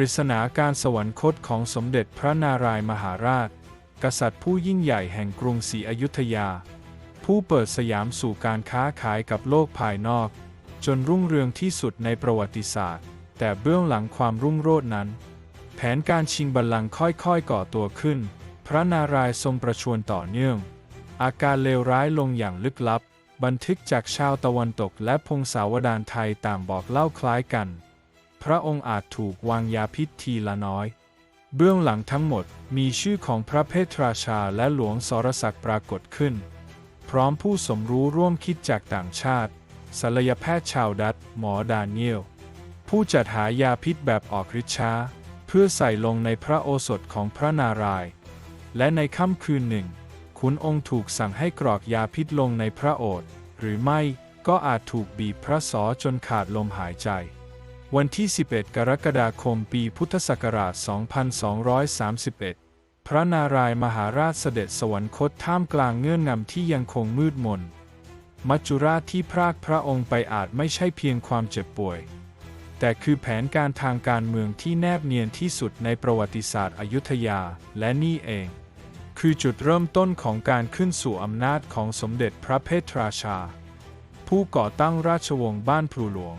ริศนาการสวรรคตของสมเด็จพระนารายมหาราช กษัตริย์ผู้ยิ่งใหญ่แห่งกรุงศรีอยุธยา ผู้เปิดสยามสู่การค้าขายกับโลกภายนอก จนรุ่งเรืองที่สุดในประวัติศาสตร์ แต่เบื้องหลังความรุ่งโรจน์นั้น แผนการชิงบัลลังก์ค่อยๆ ก่อตัวขึ้น พระนารายทรงประชวรต่อเนื่อง อาการเลวร้ายลงอย่างลึกลับ บันทึกจากชาวตะวันตกและพงศาวดารไทยต่างบอกเล่าคล้ายกัน พระองค์อาจถูกวางยาพิษทีละน้อย เบื้องหลังทั้งหมดมีชื่อของพระเพทราชาและหลวงสรศักดิ์ปรากฏขึ้น พร้อมผู้สมรู้ร่วมคิดจากต่างชาติศัลยแพทย์ชาวดัตช์หมอดาเนียล ผู้จัดหายาพิษแบบออกฤทธิ์ช้า เพื่อใส่ลงในพระโอสถของพระนารายณ์และในค่ำคืนหนึ่ง ขุนองค์ถูกสั่งให้กรอกยาพิษลงในพระโอษฐ์หรือไม่ก็อาจถูกบีบพระศอจนขาดลมหายใจ วันที่ 11 กรกฎาคมปีพุทธศักราช 2231 พระนารายมหาราชเสด็จสวรรคตท่ามกลางเงื่อนงำที่ยังคงมืดมน มัจจุราชที่พรากพระองค์ไปอาจไม่ใช่เพียงความเจ็บป่วย แต่คือแผนการทางการเมืองที่แนบเนียนที่สุดในประวัติศาสตร์อยุธยา และนี่เอง คือจุดเริ่มต้นของการขึ้นสู่อำนาจของสมเด็จพระเพทราชา ผู้ก่อตั้งราชวงศ์บ้านพลูหลวง